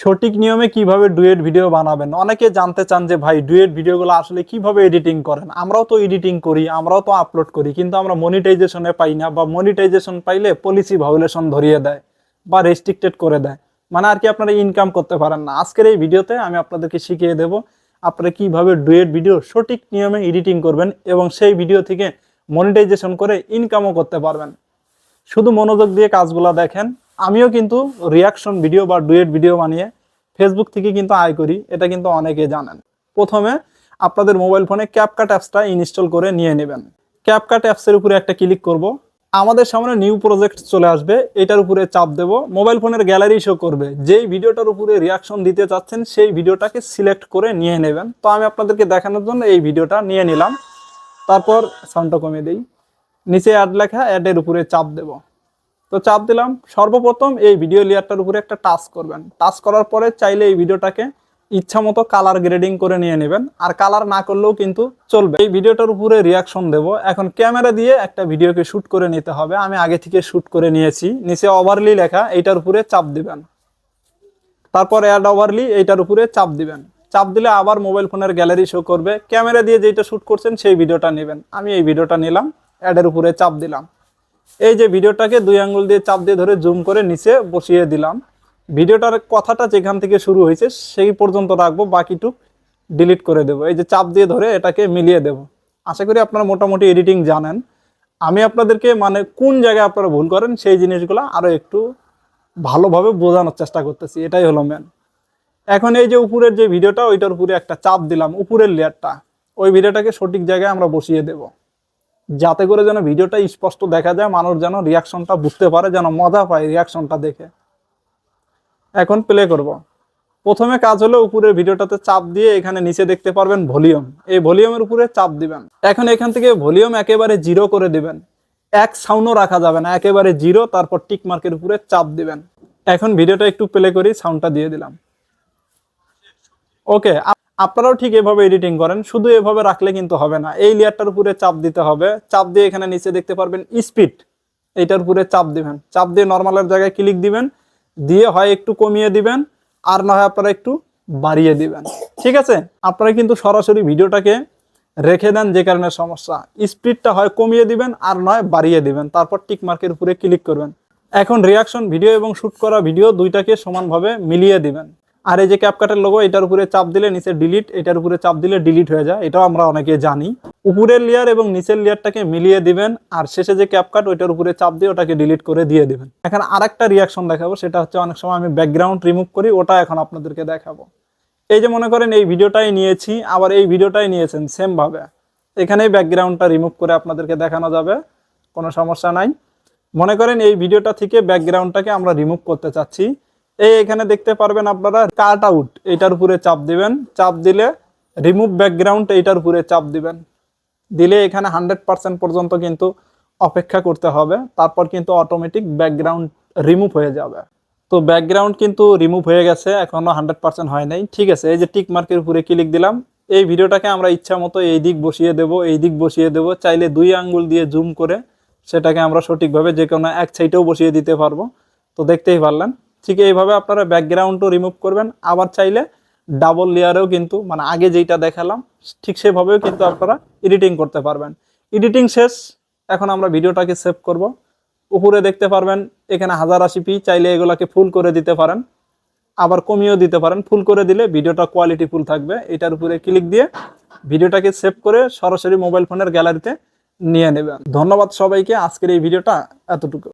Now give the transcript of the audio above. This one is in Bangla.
সঠিক নিয়মে কীভাবে ডুয়েট ভিডিও বানাবেন? অনেকে জানতে চান যে, ভাই, ডুয়েট ভিডিওগুলো আসলে কীভাবে এডিটিং করেন? আমরাও তো এডিটিং করি, আমরাও তো আপলোড করি, কিন্তু আমরা মনিটাইজেশনে পাই না বা মনিটাইজেশন পাইলে পলিসি ভায়োলেশন ধরিয়ে দেয় বা রেস্ট্রিক্টেড করে দেয়। মানে আর কি আপনারা ইনকাম করতে পারেন না। আজকের এই ভিডিওতে আমি আপনাদেরকে শিখিয়ে দেব আপনারা কীভাবে ডুয়েট ভিডিও সঠিক নিয়মে এডিটিং করবেন এবং সেই ভিডিও থেকে মনিটাইজেশন করে ইনকামও করতে পারবেন। শুধু মনোযোগ দিয়ে কাজগুলো দেখেন। আমিও কিন্তু রিয়াকশন ভিডিও বা ডুয়েট ভিডিও বানিয়ে ফেসবুক থেকে কিন্তু আয় করি, এটা কিন্তু অনেকে জানেন। প্রথমে আপনাদের মোবাইল ফোনে ক্যাপকাট অ্যাপসটা ইনস্টল করে নিয়ে নেবেন। ক্যাপকাট অ্যাপসের উপরে একটা ক্লিক করব। আমাদের সামনে নিউ প্রজেক্ট চলে আসবে, এটার উপরে চাপ দেব। মোবাইল ফোনের গ্যালারি শো করবে। যেই ভিডিওটার উপরে রিয়াকশন দিতে চাচ্ছেন, সেই ভিডিওটাকে সিলেক্ট করে নিয়ে নেবেন। তো আমি আপনাদেরকে দেখানোর জন্য এই ভিডিওটা নিয়ে নিলাম। তারপর সাউন্ডটা কমিয়ে দিই। নিচে অ্যাড লেখা অ্যাডের উপরে চাপ দেব। তো চাপ দিলাম। সর্বপ্রথম এই ভিডিও লেয়ারটার উপরে একটা টাচ করবেন। টাচ করার পরে চাইলে এই ভিডিওটাকে ইচ্ছা মতো কালার গ্রেডিং করে নিয়ে নেবেন। আর কালার না করলেও কিন্তু চলবে। এই ভিডিওটার উপরে রিয়াকশন দেব। এখন ক্যামেরা দিয়ে একটা ভিডিওকে শ্যুট করে নিতে হবে। আমি আগে থেকে শ্যুট করে নিয়েছি। নিচে ওভারলি লেখা, এইটার উপরে চাপ দিবেন। তারপর অ্যাড ওভারলি এইটার উপরে চাপ দিবেন। চাপ দিলে আবার মোবাইল ফোনের গ্যালারি শো করবে। ক্যামেরা দিয়ে যেটা শ্যুট করছেন, সেই ভিডিওটা নেবেন। আমি এই ভিডিওটা নিলাম। অ্যাডের উপরে চাপ দিলাম। এই যে ভিডিওটাকে দুই আঙ্গুল দিয়ে চাপ দিয়ে ধরে জুম করে নিচে বসিয়ে দিলাম। ভিডিওটার কথাটা যেখান থেকে শুরু হয়েছে সেই পর্যন্ত রাখব, বাকিটুক ডিলিট করে দেবো। এই যে চাপ দিয়ে ধরে এটাকে মিলিয়ে দেব। আশা করি আপনারা মোটামুটি এডিটিং জানেন। আমি আপনাদেরকে মানে কোন জায়গায় আপনারা ভুল করেন সেই জিনিসগুলো আরও একটু ভালোভাবে বোঝানোর চেষ্টা করতেছি। এটাই হলো মেন এখন এই যে উপরের যে ভিডিওটা, ওইটার উপরে একটা চাপ দিলাম, উপরের লেয়ারটা ওই ভিডিওটাকে সঠিক জায়গায় আমরা বসিয়ে দেব। যাতে করে যেন ভিডিওটা স্পষ্ট দেখা যায়, মানুষ যেন রিয়াকশনটা বুঝতে পারে, যেন মজা পায় রিয়াকশনটা দেখে। এখন প্লে করব। প্রথমে কাজ হলো উপরের ভিডিওটাতে চাপ দিয়ে এখানে নিচে দেখতে পারবেন ভলিউম। এই ভলিউমের উপরে চাপ দিবেন। এখন এখান থেকে ভলিউম একেবারে জিরো করে দিবেন। এক সাউন্ডও রাখা যাবে না, একেবারে জিরো, তারপর টিক মার্কের উপরে চাপ দিবেন। এখন ভিডিওটা একটু প্লে করি সাউন্ডটা দিয়ে দিলাম। ওকে আপনারাও ঠিক এভাবে এডিটিং করেন, শুধু এভাবে রাখলে কিন্তু হবে না। এই লেয়ারটার উপরে চাপ দিতে হবে। চাপ দিয়ে এখানে নিচে দেখতে পারবেন স্পিড এইটার উপরে চাপ দিবেন। চাপ দিয়ে নর্মালের জায়গায় ক্লিক দিবেন। দিয়ে হয় একটু কমিয়ে দিবেন। আর না হয় আপনারা একটু বাড়িয়ে দিবেন। ঠিক আছে? আপনারা কিন্তু সরাসরি ভিডিওটাকে রেখে দেন যে কারণে সমস্যা। স্পিডটা হয় কমিয়ে দিবেন, আর নয় বাড়িয়ে দিবেন। তারপর টিক মার্কের উপরে ক্লিক করবেন। এখন রিয়াকশন ভিডিও এবং শুট করা ভিডিও দুইটাকে সমানভাবে মিলিয়ে দিবেন। আর এই যে ক্যাপকাটের লোগো এটার উপরে চাপ দিলে নিচে ডিলিট এটার উপরে চাপ দিলে ডিলিট হয়ে যায়। এটাও আমরা অনেকে জানি। উপরের লেয়ার এবং নিচের লেয়ারটাকে মিলিয়ে দিবেন, আর শেষে যে ক্যাপকাট ওইটার উপরে চাপ দিয়ে ওটাকে ডিলিট করে দিয়ে দিবেন। এখন আরেকটা রিয়াকশন দেখাবো, সেটা হচ্ছে অনেক সময় আমি ব্যাকগ্রাউন্ড রিমুভ করি, ওটা এখন আপনাদেরকে দেখাবো। এই যে মনে করেন এই ভিডিওটাই নিয়েছি, আবার এই ভিডিওটাই নিয়েছেন সেম ভাবে। এখানেই ব্যাকগ্রাউন্ডটা রিমুভ করে আপনাদেরকে দেখানো যাবে, কোনো সমস্যা নাই। মনে করেন এই ভিডিওটা থেকে ব্যাকগ্রাউন্ডটাকে আমরা রিমুভ করতে চাচ্ছি। এই এখানে দেখতে পারবেন আপনারা কাট আউট, এটার উপরে চাপ দিবেন। চাপ দিলে রিমুভ ব্যাকগ্রাউন্ড এইটার উপরে চাপ দিবেন। দিলে এখানে হান্ড্রেড পার্সেন্ট পর্যন্ত কিন্তু অপেক্ষা করতে হবে। তারপর কিন্তু অটোমেটিক ব্যাকগ্রাউন্ড রিমুভ হয়ে যাবে। তো ব্যাকগ্রাউন্ড কিন্তু রিমুভ হয়ে গেছে, এখনও হান্ড্রেড পার্সেন্ট হয় নাই। ঠিক আছে, এই যে টিক মার্কের উপরে ক্লিক দিলাম। এই ভিডিওটাকে আমরা ইচ্ছা মতো এই দিক বসিয়ে দেব, এই দিক বসিয়ে দেব। চাইলে দুই আঙ্গুল দিয়ে জুম করে সেটাকে আমরা সঠিকভাবে যে কোনো এক সাইডেও বসিয়ে দিতে পারব। তো দেখতেই পারলেন। ঠিক এইভাবে আপনারা ব্যাকগ্রাউন্ডও রিমুভ করবেন। আবার চাইলে ডাবল লেয়ারেও কিন্তু মানে আগে যেইটা দেখালাম, ঠিক সেভাবেও কিন্তু আপনারা এডিটিং করতে পারবেন। এডিটিং শেষ, এখন আমরা ভিডিওটাকে সেভ করব। উপরে দেখতে পারবেন, এখানে হাজার আশি পি, চাইলে এগুলাকে ফুল করে দিতে পারেন। আবার কমিয়েও দিতে পারেন। ফুল করে দিলে ভিডিওটা কোয়ালিটি ফুল থাকবে। এটার উপরে ক্লিক দিয়ে ভিডিওটাকে সেভ করে সরাসরি মোবাইল ফোনের গ্যালারিতে নিয়ে নেবেন। ধন্যবাদ সবাইকে। আজকের এই ভিডিওটা এতটুকু।